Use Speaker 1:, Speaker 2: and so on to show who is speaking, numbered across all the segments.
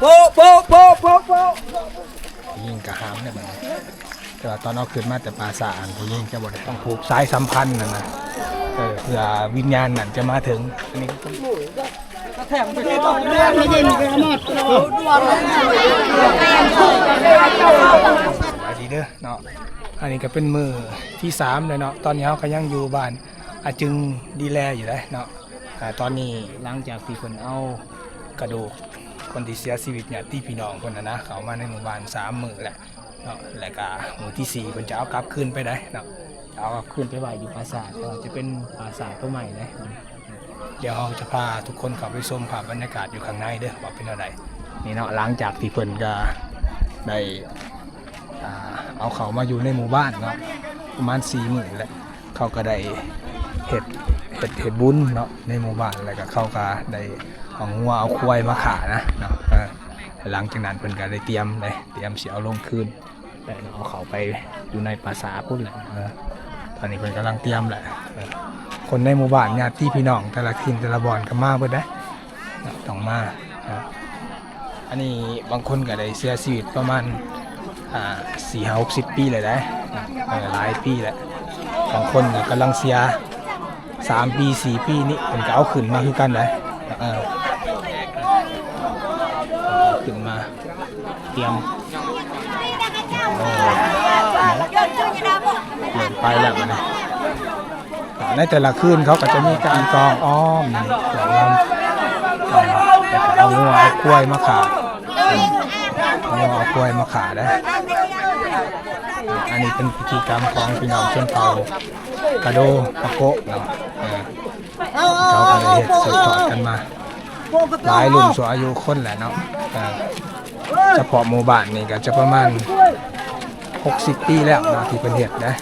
Speaker 1: โป๊ะโปโปโปโป
Speaker 2: ยิงกระหามเนี่ยมันแต่ว่าตอนเอาขึ้นมาแต่ปราสาทผู้ยิงจะบอกต้องผูกสายสัมพันธ์นะนะเออเพื่อวิญญาณนั่นจะมาถึงอันนี้ก็
Speaker 1: ไม่ได้มีกระมอด
Speaker 2: สวัสดีเด้อเนาะอันนี้ก็เป็นมือที่สามเลยเนาะตอนนี้เขาก็ยังอยู่บ้านอาจึงดีแลอยู่เลยเนาะตอนนี้หลังจากที่คนเอากระดูก คนที่เสียชีวิตเนี่ยที่พี่น้องคนนะนะเขามาในหมู่บ้านสามมือแหละเนาะแล้วก็มือที่สี่คนจะเอากลับคืนไปได้เนาะเอากลับคืนไปไว้อยู่ปราสาทก็จะเป็นปราสาทตัวใหม่เลยเดี๋ยวเราจะพาทุกคนเข้าไปชมภาพบรรยากาศอยู่ข้างในเด้อว่าเป็นอะไรนี่เนาะหลังจากที่เพิ่นก็ได้อ่าเอาเขามาอยู่ในหมู่บ้านเนาะประมาณสี่หมื่นแหละเขาก็ได้เห็ดเห็ดเห็ดบุญเนาะในหมู่บ้านแล้วก็เขาก็ได้ เอางัวเอาควายมาขานะเนาะหลังจากนั้นเพิ่นก็ได้เตรียมเลยเตรียมเสียเอาลงคืนแล้วเอาเขาไปอยู่ในปราสาพุ่นแหละตอนนี้เพิ่นกำลังเตรียมแหละคนในหมู่บ้านญาติพี่น้องแต่ละทีมแต่ละบอนก็มาเบิดได้เนะต้องมาอันนี้บางคนก็ได้เสียชีวิตประมาณสี่ห้าหกสิบปีเลยนะหลายปีแล้วบางคนก็กำลังเสียสามปีสี่ปีนี่เป็นก็เอาขึ้นมาคือกันเลยเออเอา ขึ้นมา เตรียมเออเริ่มไปแล้วนะในแต่ละคืนเขาก็จะมีการกองอ้อมนี่เดี๋ยวเอางัวเอากล้วยมาขาเอางัวเอากล้วยมาขาได้อันนี้เป็นพิธีกรรมของพี่น้องชนเผ่ากระโดปะโกะเนาะเขาก็เลยเฮ็ดสืบทอดกันมา หลายรุ่นสู่อายุคนแหละเนาะ เออเฉพาะหมู่บ้านนี่ก็จะประมาณ 60 ปีแล้วนะที่เป็นเฮ็ดนะ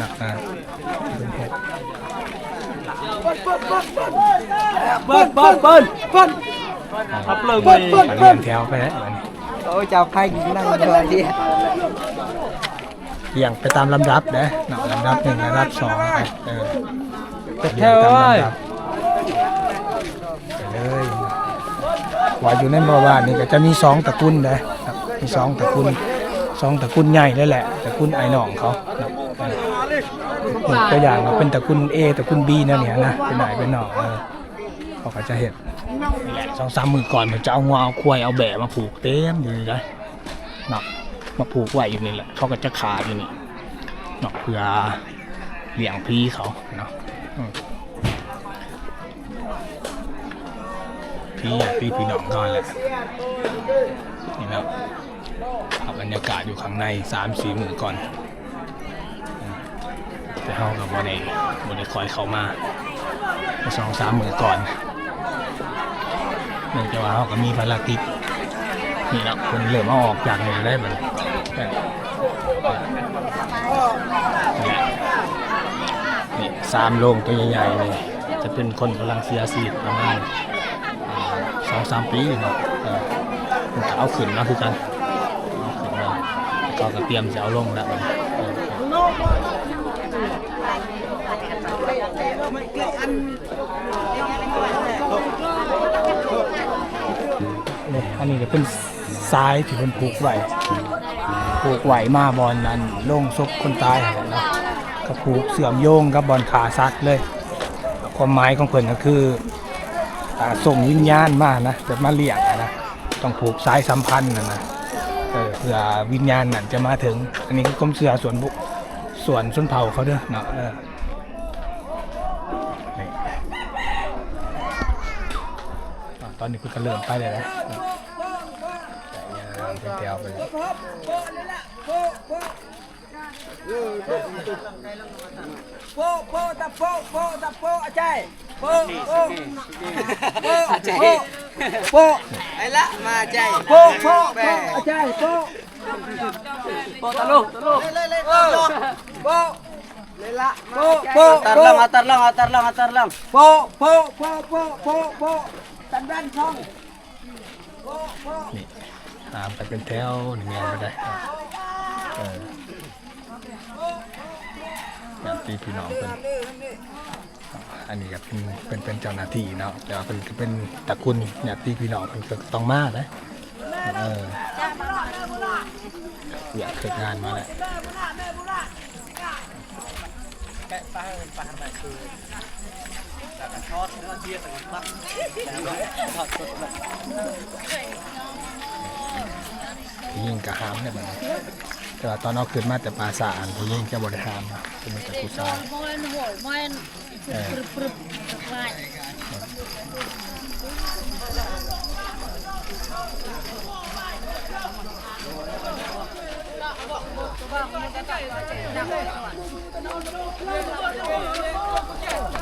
Speaker 2: นะเออที่เป็นเฮ็ด
Speaker 1: เบิ้ลเบิ้ลเบิ้ลเบิ้ล
Speaker 2: ครับเริ่มเลยเรียนแถวไปแล้วบัดนี้
Speaker 1: โอ้ยจับใครกินนั่งอยู่ดี
Speaker 2: เรียงไปตามลำดับเด้อเนาะลำดับหนึ่งลำดับสองไปเออ
Speaker 1: แถว
Speaker 2: ตาม
Speaker 1: เอ้ย
Speaker 2: ลำดับไปเลย ว่าอยู่ในหมู่บ้านนี่ก็จะมีสองตระกูลนะครับมีสองตระกูลสองตระกูลใหญ่เลยแหละตระกูลไอ้น้องเขานะเออนี่ตัวอย่างว่าเป็นตระกูล A ตระกูล B นั่นเนี่ยนะเป็นไหนเป็นหนองเออเขาก็จะเห็นนี่แหละสองสามมือก่อนมันจะเอางวเอาควายเอาแบะมาผูกเต็มอยู่เลยนาะมาผูกไว้อยู่นี่แหละเขาก็จะขาอยู่นี่เนาะเพื่อเลี้ยงพี่เขาเนาะ อืมพี่พี่พี่น้องนอนแหละนี่นะภาพบรรยากาศอยู่ข้างในสามสี่หมื่นก่อนอืมแต่เขากับบอได้บอได้คอยเข้ามาสองสามหมื่นก่อนเนื่องจากว่าเขาก็มีภารกิจนี่นะคนเริ่มาออกจากนี่ได้เหมือนนี่สามโรงตัวใหญ่ๆเลยจะเป็นคนกำลังเสียชีวิตประมาณ องสามปีเนาะเออมันก็เอาขึ้นมาคือกันเอาขึ้นมาก็ก็เตรียมจะเอาลงแล้วอันนี้ก็เป็นทรายที่มันผูกไว้ผูกไว้มาบอลนั้นลงศพคนตายนะก็ผูกเสื่อมโยงกับบอลขาซัดเลยความหมายของเพิ่นก็คือ ส่งวิญญาณมานะแบบมาเลี้ยงนะต้องผูกสายสัมพันธ์นะนะเพื่อวิญญาณนั่นจะมาถึง อันนี้คือกรมเสือส่วนบุส่วนชนเผ่าเขาเด้อเนาะเออนี่อะตอนนี้คุณก็เริ่มไปเลยนะแต่ยังเป็นแถวไปเลย
Speaker 1: โปโปตะโปโปตะโปอาจารย์โปโปโปอาจารย์โป๊ะไอ้ละมาใจโป๊ะโป๊ะโปอาจารย์โปโปตะลุกตะลุกเลยเลยโปโปเลยละโปโป๊ะ
Speaker 3: Atar lang, atar lang, atar lang, atar lang.
Speaker 1: โปโปโปโปโปโปตันด้านช่องโปโป
Speaker 2: นี่ตามไปเป็นแถวหนี่ไงไปได้เออ แบบพี่พี่น้องเป็นอันนี้ก็เป็นเป็นเป็นเจ้าหน้าที่เนาะแต่ว่าเป็นเป็นตระกูลญาติพี่น้องเป็นก็ต้องมานะเอออยากเกิดงานมาแหละยิงกระหามเนี่ยมัน แต่ว่าตอนเอาขึ้นมาแต่ปลาสาอันที่ยิงจะบริหารนะเป็นแต่ผู้ชาย
Speaker 4: Moin, moin, moin. Prup, prup, prup.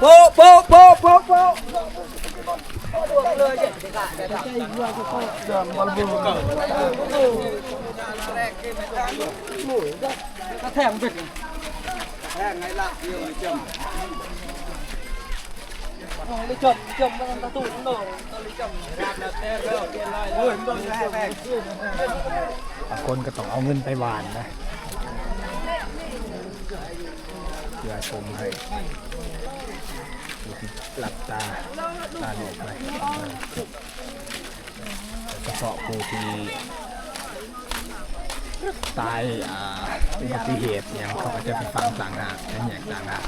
Speaker 1: โปะโปะโปะโปะโปะ
Speaker 3: แทงบิด
Speaker 1: แห้งไงล่ะเยี่ยมจม
Speaker 3: เลยจมจมมันตะตุ่นโดนตะลิจม
Speaker 1: โอ้ยมันต้องแห้งแห้ง
Speaker 2: บางคนก็ต้องเอาเงินไปหวานนะเพื่อชมให้ หลับตาตาหลบไปเฉพาะผู้ที่ตายอ่าอุบัติเหตุอย่างเขาก็จะไปฟังต่างหากและแยกต่างหาก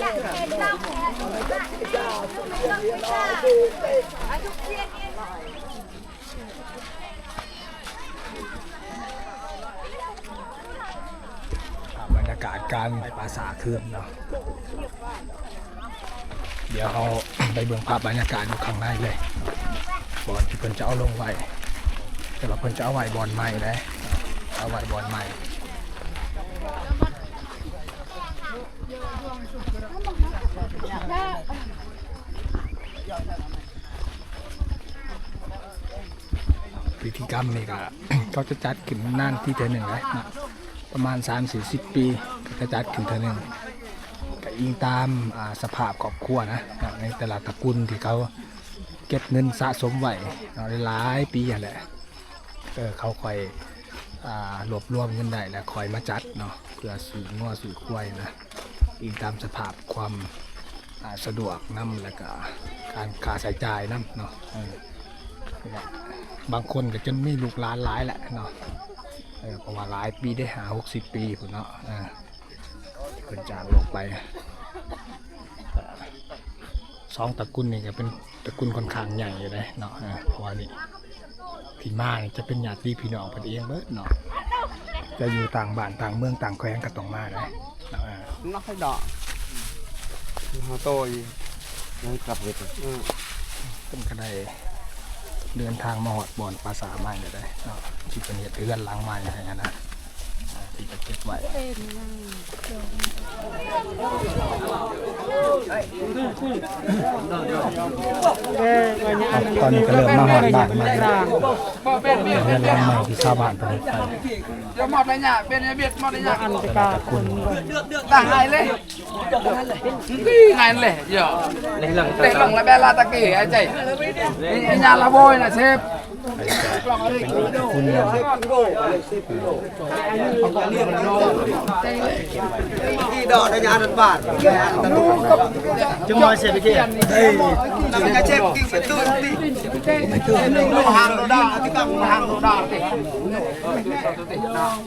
Speaker 4: อยากเห็นเราแพ้ทุกอย่างทุกอย่างทุกอย่าง
Speaker 2: อ่าบรรยา การไปปาสาทคืนเนาะเดี๋ยวเราไปเบิ่งภาพบรรยากาศอยู่ข้างในเลยบอลที่เพิ่นจะเอาลงไว้แต่ว่าเพิ่นจะเอาไว้บอลใหม่เลยเอาไว้บอลใหม่พิธีกรรมนี่ก็เขาจะจัดขึ้นนานที่เทอหนึ่งเลยนะประมาณ 3 4 0 ปี จะจัดขึ้นเทอหนึ่งก็อิงตามาสภาพครอบครัวนะในแต่ละตระกูลที่เขาเก็บเงินสะสมไว้เนาะหลายปีอย่างแหละเออเขาคอยรวบรวมเงินได้แล้วคอยมาจัดเนาะเพื่อสื่องัวสื่อควายนะอิงตามสภาพความาสะดวกนํแล้วก็การค่าใช้จ่ายนํเนาะบางคนก็จนมีลูกหลานหลายแหละเนาะเพราะว่าหลายปีได้หาหกสิบปีพุ่นเนาะ พิ่นจากโลกไปเอ่อสองตระกูลนี่ก็เป็นตระกูลค่อนข้างใหญ่อยู่เลยเนาะเออเพราะว่านี่พี่มานี่จะเป็นญาติพี่น้องกันเองเบิดเนาะจะอยู่ต่างบ้านต่างเมืองต่างแคว้นก็ต้องมาเลยเนาะเออ
Speaker 1: nó phải đỏ họ tôi nó cặp việc
Speaker 2: เพิ่นก็ได้เดินทางมาหอดบอนภาษาใหม่เลยได้เนาะที่เป็นเหตุเรือนหลังใหม่อะไรอย่างนั้นนะ อ่าที่จะเก็บไว้ตอนนี้ก็เริ่มมาหอดบ้านใหม่เรือนหลังใหม่ที่ชาวบ้านเพิ่นไป
Speaker 1: cho một đây nhà bên nhà biệt một đây nhà ăn cái cả đảng này lên đi này lẻ giờ để lỏng là bé la ta kể ai chạy Cái nhà là bôi là xếp
Speaker 2: คุณเรือน
Speaker 3: ที่ดอกในงานรัฐบาลจะมาเสียไปที่นำกระเช็ บกิ้งเป็นตู้ที่
Speaker 1: Nó hàng đồ đỏ thì cầm hàng đồ đỏ thì ta làm hồi đúng loạn Bộ ba đúng không?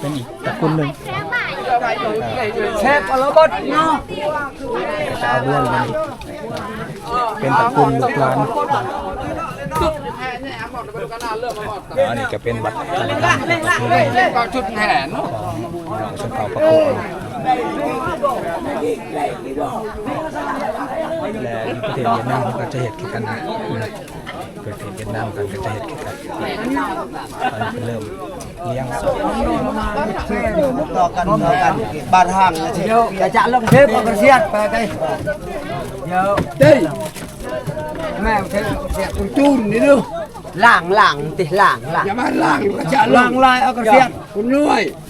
Speaker 2: เป็นอีกตระกูลหนึ่ง
Speaker 1: Xếp vào lỗ bớt nó
Speaker 2: ชาวบ้านมันอีกเป็นตระกูลลูกหลานอันนี้ก็เป็นบัตรการทางของ
Speaker 1: Vào chút thẻ nó
Speaker 2: น้องชนเผ่าประโคน และอยู่ประเทศเวียดนามก็จะเห็ดคือกันนะประเทศเวียดนามกันก็จะเห็ดคือกันตอนนี้เริ่มเลี้ยง
Speaker 3: ดอกันดอกันบานห่างนะทีเดียวอย่าจะลงเทปเอากระเสียดไปได้เดี๋ยว
Speaker 1: Đây Mẹ thế sẽ tôi chun đi đâu
Speaker 3: หลังหลังติหลังหลัง
Speaker 1: Nhà mà làng có trả
Speaker 3: หลังลายเอากระเสียด
Speaker 1: Con nuôi cũng nói đồ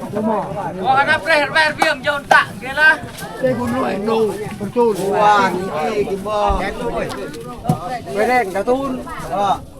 Speaker 5: ขึ้นมานะคันว่ามีกระดูกอหยังก็ขึ้นหมด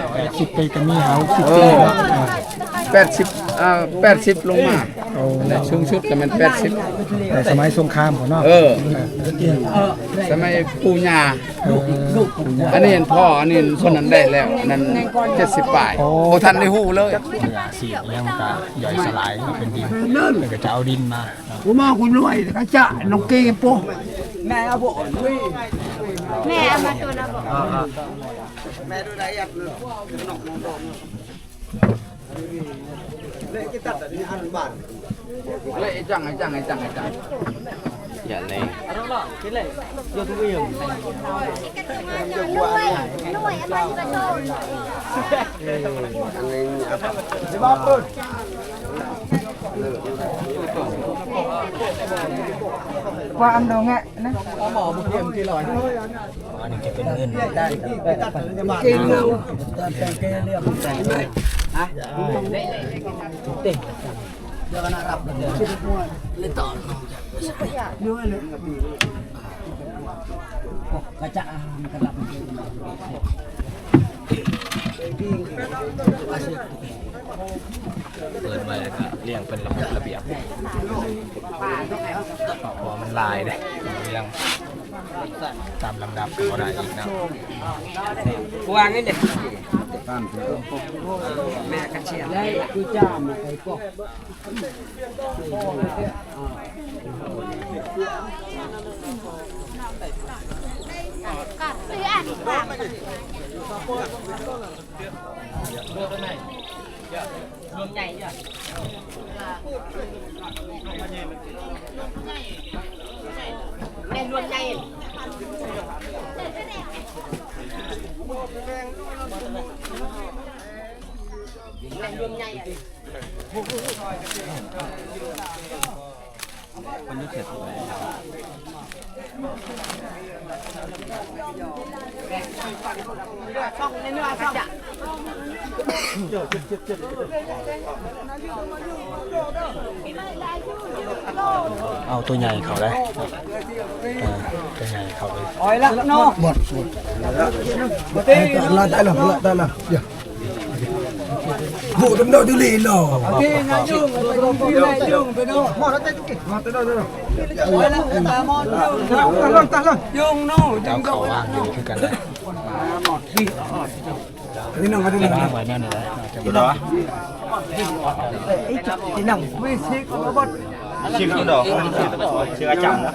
Speaker 2: สิบปีก็มีเฮาสิบ
Speaker 5: เอ
Speaker 2: ปี
Speaker 5: อ
Speaker 2: แล้วอ่า
Speaker 5: 80อ่า80ลงมาแต่สูงสุดก็มัน80
Speaker 2: แต่สมัยสงครามของเนาะ
Speaker 5: เออ สมัยปู่ย่าอันนี้เห็นพ่ออันนี้คนนั้นได้แล้วอันนั้นเจ็ดสิบปลายโอ้ท่านได้หู้เลย
Speaker 2: ยาสียังมันก็ย่อยสลายเป็นดินแล้วก็จะเอาดินมาเนาะ
Speaker 3: Của mà con loại cái chạ nó kê po.
Speaker 1: Mẹ à bộ.
Speaker 4: แม่เอามาตัวนะบอก
Speaker 1: Mẹ đôi đấy ăn. Nọ nọ nọ. Lệ cái tật ở đi ăn bản.
Speaker 5: เลยไอ้จังไอ้จังไอ้จังไอ้จังอย่าเลย
Speaker 1: Vô thú yêu.
Speaker 4: หน่วยหน่วยอะไรกระโดด
Speaker 1: Qua ăn đồ nghệ. Có ว่ามดอง
Speaker 2: อะนะ
Speaker 1: หมอบุเทียมที่ลอย
Speaker 2: อันนี้จะเป็นเงิน
Speaker 1: ได้เกลือตัดแต่เกลือเรียบแต่งเลยฮะ
Speaker 2: เต็
Speaker 3: งเดี๋ยวกันรับเลยเลยต่อน้องจะด้วยเลยกระจะกระดับ
Speaker 2: เปิดไว้แล้วก็เรียงเป็นระบบระเบียบพอมันลายเลยเรียงตามลำดับก็บ่ได้อีกนะ
Speaker 1: Quang ấy nhỉ?
Speaker 5: ตามเถอะ
Speaker 1: Mẹ cắt chè. Đây, cứ cha mà cái cọc.
Speaker 4: ก็ซื้ออ่านฝาก
Speaker 2: เอา ตัวใหญ่เขาได้อ่าตัวใหญ่เขาเลย
Speaker 1: Ôi lắc con tôi nhảy khẩu đây. Ờ, cái tà mò dương. Ta lon ta lon. Dương nó.
Speaker 2: เจ้าเขาว่างอยู่คือกันเลย
Speaker 3: Cái nào cái
Speaker 2: เลี้ย
Speaker 3: nào.
Speaker 2: งไว้นั่นเลยจะบ่ได้
Speaker 1: Ý chặt tí nồng. Vì xí có bớt.
Speaker 6: ชื่อคือดอกชื่ออาจังนะ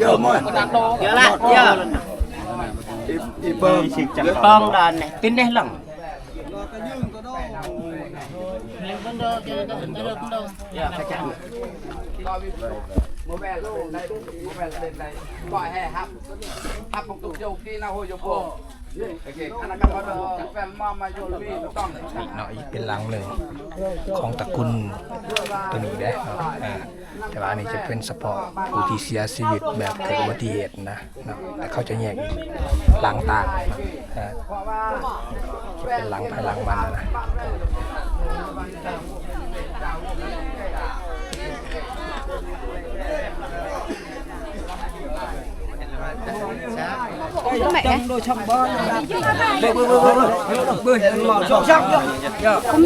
Speaker 3: Giờ mồi.
Speaker 1: Giờ lại. Giờ.
Speaker 3: Đi bơm.
Speaker 6: ชื่อ
Speaker 5: โมแบลเป็นไรโมแบลเป็นไรปล่อยให้ครับครับตุกโยกีนะโฮโยโกโอเคอันนั้นก็พอดแฟนมามาโยลีต้อง
Speaker 2: อีกเนาะอีกเป็นหลังหนึ่งของตระกูลตัวนี้ได้เนาะอ่าแต่ว่าอันนี้จะเป็นเฉพาะผู้ที่เสียชีวิตแบบเกิดอุบัติเหตุนะเนาะแต่เขาจะแยกหลังต่างอ่าจะเป็นหลังภายหลังมันนะ
Speaker 1: tỏ
Speaker 4: ở ông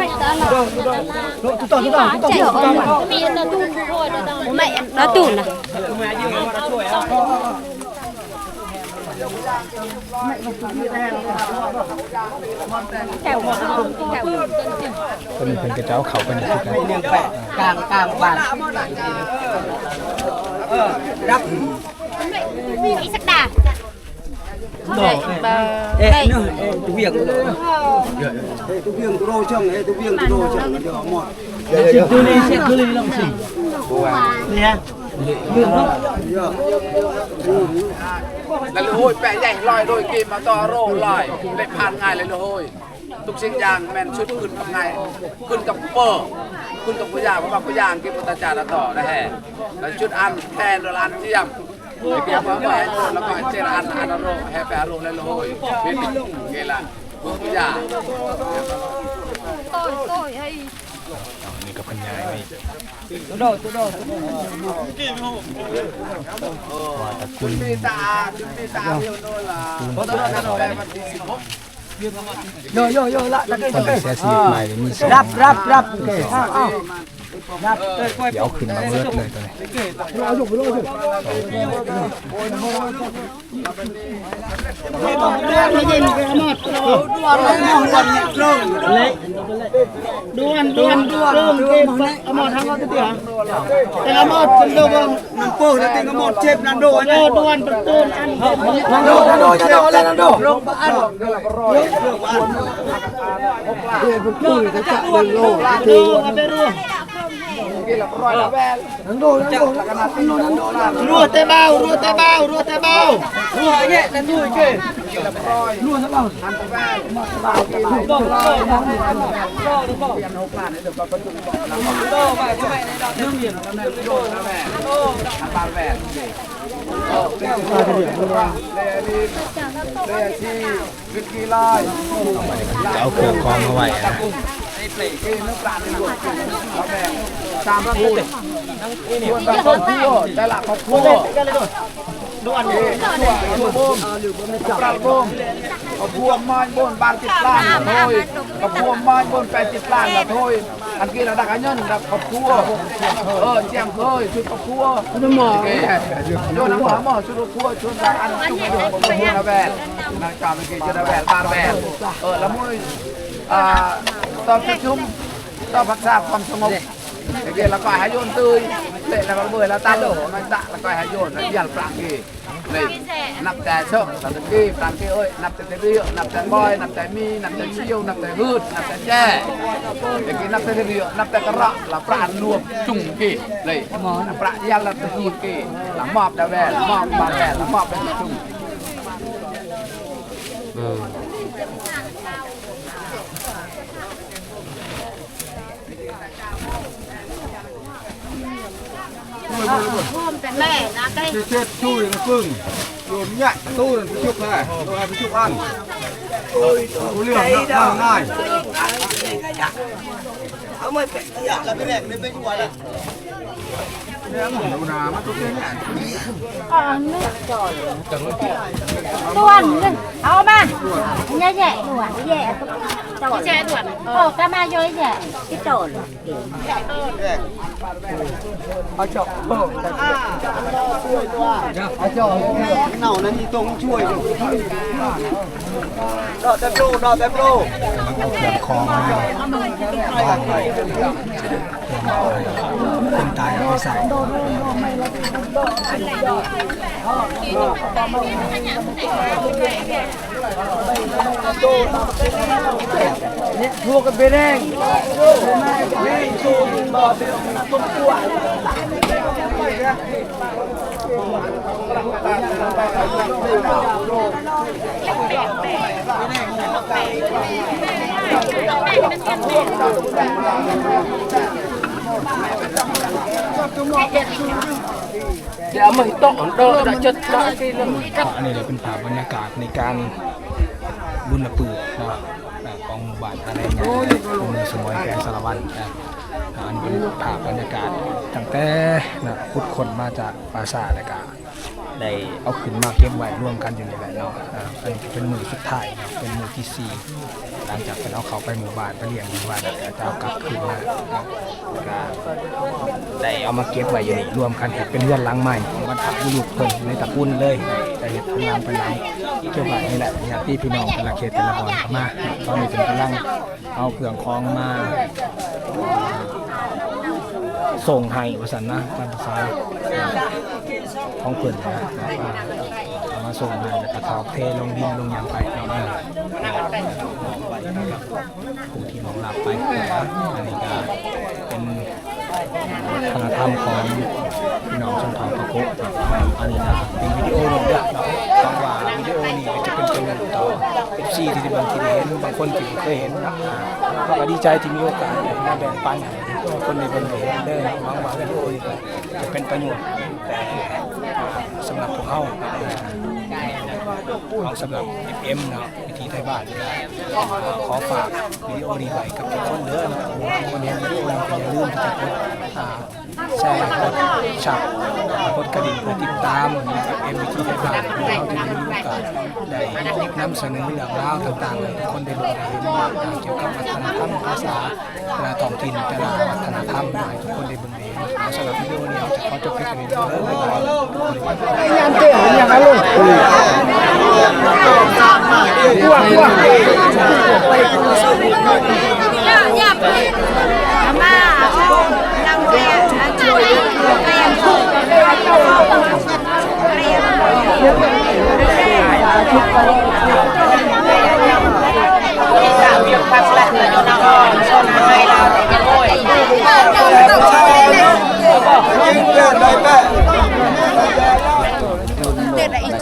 Speaker 4: mẹ nó tụt rồi bố mẹ nó tụt à kẹo kẹo
Speaker 2: ตัวนี้เป็นกระเจ้าเขาเป็นคือกัน
Speaker 1: đường khỏe càng càng bàn đắp
Speaker 4: Mỹ sắc đà
Speaker 1: đổ ê
Speaker 4: đây
Speaker 1: nữa tôi việc tôi việc tôi đô chồng ấy tôi việc tôi đô chồng nó được một tôi đi sẽ tôi đi làm gì nè
Speaker 5: แล้วโอ้ยแปะใหญ่ลอยโดยเกมมาต่อโรลอยเล็ผ่านง่ายเลยโอ้ยทุกสิ่งอย่างแมนชุดขึ้นกับไงขึ้นกับเปอร์ขึ้นกับกุยางเพราะว่ากุยางเกมปัตจาระต่อนะฮะแล้วชุดอันแทนโดยอันเทียม เกมว่าว่าแล้วก็เจรอันอันโรแฮปปี้โรเลยโอ้ยเป็นเกล่ะกุยาง
Speaker 4: tôi tôi hay
Speaker 2: นี่ก็เพันยายไม่
Speaker 1: tôi đô tôi đô
Speaker 5: คุณปีตาคุณปีตา เดี๋ยวขึ้นมาเบิดเลยตัวนี้ด่วนด่วนด่วนเก็บเอา
Speaker 1: หมดทั้
Speaker 2: งห
Speaker 1: ม
Speaker 2: ดเตี๋ยแต่เอาหมดเป็
Speaker 1: นโดนน้ำ
Speaker 2: ปูแล้วติงเอาหมดเจ็บนั่นโดนด่วน
Speaker 3: เป็นตูนอันนั่นโดนนั่นโดนจะโดนแล้วนั่นโดนลงบ้านลงบ้านเดี๋ยวเป็นตูนจะจับเป็นโลกดูเอาไปรู้ Ru te bao.
Speaker 2: จะเอาเครื่องกรองมาไว้นะ
Speaker 5: สามพูดควรแบบครอบครัวแต่ละครอบครัวด่วนนี้ชั่วชั่วบุ้มปรับบุ้มกระพวงไม้บ่นบางจิตล้านละถ้วยกระพวงไม้บ่นแปดจิตล้านละถ้วยอันกี้เราดักอันยันดักครอบครัวเออเจียมเคยชุดครอบครัวชุดหมอโยนน้ำหอมหมอชุดครอบครัวชุดดักอันชุดครอบครัวระแวดนางกาเมื่อกี้จะระแวดบานแวดเออแล้วมุ้ยอ่า ต่อประชุมต่อพักษาความสงบเดี๋ยวเราก็หายโยนตื้อเสร็จแล้วก็เบื่อแล้วตาโหลมันจะแล้วก็หายโยนแล้วยันปลากีนี่นับแต่เชิงตะกี้ปลากีเอ้ยนับแต่เรียวนับแต่
Speaker 4: บอย
Speaker 5: นับแต่มีนับแต่เชี่ยวนับแต่ฮืดนับแต่แจ้ตะกี้นับแต่เรียวนับแต่กระละปลารวมจุ่มกี้นั่ปลายันละตะกี้กี้ละมอบดาวแวนมอบบาแวนละมอบเป็นจุ่ม
Speaker 4: rồi rồi rồi. Cái mẻ cái
Speaker 3: Chết chết chui nó cưng. Rồi nhạy tôi là cái chục này, rồi hai cái chục ăn. Ôi, có liều nặng nào này. Ông ơi, phải là cái này, bên bên ngoài này.
Speaker 4: Tuần ao mà nhẹ nhẹ tuần nhẹ tuần nhẹ tuần ờ ca ma vô nhẹ cái tuần
Speaker 1: ở chỗ bơ
Speaker 3: ở chỗ cái nào nó đi tung chui được đỏ tem lô đỏ tem lô
Speaker 2: เอาเครื่อง คองมาคองไว้คนตายเอาไปใส่
Speaker 1: thua cái bên đây đi xuống bờ thì nó tung tua
Speaker 5: Dạ mình tỏ đỡ đã chất đã cái
Speaker 2: ก็อันนี้เลยเป็นภาพบรรยากาศในการบุญระเปืดเนาะอ่าของหมู่บ้านอะไรเงี้ยของเมืองสมอยแกงสารวันนะอันนี้เป็นภาพบรรยากาศตั้งแต่นะพุทธคนมาจากปราสาทแล้วก็ ได้เอาขึ้นมาเก็บไว้ร่วมกันอยู่ในแหละเนาะอ่าอันนี้เป็นมือสุดท้ายเนาะเป็นมือที่สี่หลังจากเป็นเอาเขาไปหมู่บ้านไปเลี้ยงหมู่บ้านแล้วก็จะเอากลับคืนมาเนาะก็ได้เอามาเก็บไว้อยู่นี่รวมกันเห็ดเป็นเรือนหลังใหม่ของบรรพบุรุษเพิ่นในตระกูลเลยแต่เห็ดพลังพลังเก็บไว้นี่แหละญาติพี่น้องแต่ละเขตแต่ละบอนเข้ามาตอนนี้เป็นกำลังเอาเครื่องคล้องมาส่งให้วสันนะตามภาษา ของเพิ่นนะเอามาส่งให้แล้วก็ทอกเทลงดินลงยางไปเอามาไปนะครับผู้ที่มองหลับไปนะครับอันนี้ก็เป็นวันธรรมของพี่น้องชนเผ่าปะโกะอันนี้นะเป็นวิดีโอลงเด้อเนาะคำว่าวิดีโอนี้ก็จะเป็นประโยชน์ต่อ FC ที่บางทีเห็นบางคนที่เคยเห็นนะก็ดีใจที่มีโอกาสได้มาแบ่งปันให้ คนในบนเดินมองว่าวิดีโอนี้ก็จะเป็นประโยชน์แต่สำหรับพวกเขาเอาสำหรับ FM เนาะวิธีไทยบ้านขอฝากวิดีโอนี้ไว้กับทุกคนเด้อนะวันนี้วิดีโอนี้อย่าลืมที่จะกด อ่แชร์กดฉับกดกระดิ่งเพื่อติดตามกับ FM วิธีไทยบ้านเราจะได้มีโอกาสได้นำเสนอเรื่องราวต่างๆให้ทุกคนได้รู้ได้เห็นเกี่ยวกับวัฒนธรรมภาษาแต่ละท้องถิ่นแต่ละวัฒนธรรมให้ทุกคนได้เบิ่งเห็นสำหรับวิดีโอนี้เราจะขอจบเพียงเท่านี้เด้อบ๊ายบาย
Speaker 4: อย่าอย่าอาม่าลังเรียนช่วยเรียนช่วยเรียน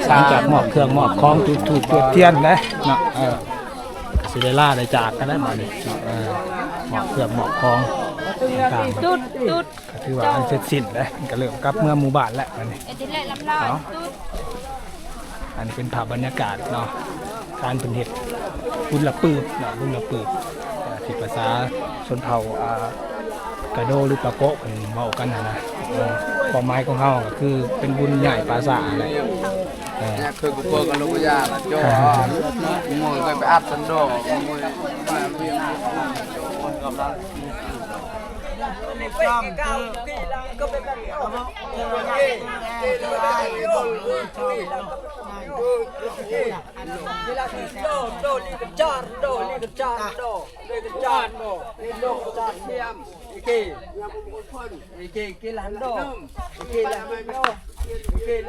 Speaker 2: หลั งจากมอบเครื่องมอบของถูกถูกตรวจเทียนนะเนาะเออสิได้ล่าได้จากกันได้มาดิเนาะเออมอบเครื่องมอบของต่างๆ
Speaker 4: ตุ๊ดตุ๊ด
Speaker 2: ก็ถือว่ามันเสร็จสิ้นแล้วก็เริ่มกลับเมื่อหมู่บ้านแล้วอันนี้
Speaker 4: เอ็ดดิเล่ลำลอยตุ๊ด
Speaker 2: อันนี้เป็นภาพบรรยากาศเนาะการเป็นเห็ดบุญละปืบเนาะบุญละปืบอ่าที่ภาษาชนเผ่าอ่ากระโดหรือปะโกะเป็นเว้ากันนะนะเออความหมายของเฮาก็คือเป็นบุญใหญ่ภาษาอะไร
Speaker 5: nhà khơi của bơ còn lúc bây giờ
Speaker 1: là cho ngồi cái bát sân đồ ngồi mà viên Iki, iki, iki, iki, iki, iki, iki, iki, iki, iki, iki, iki, iki,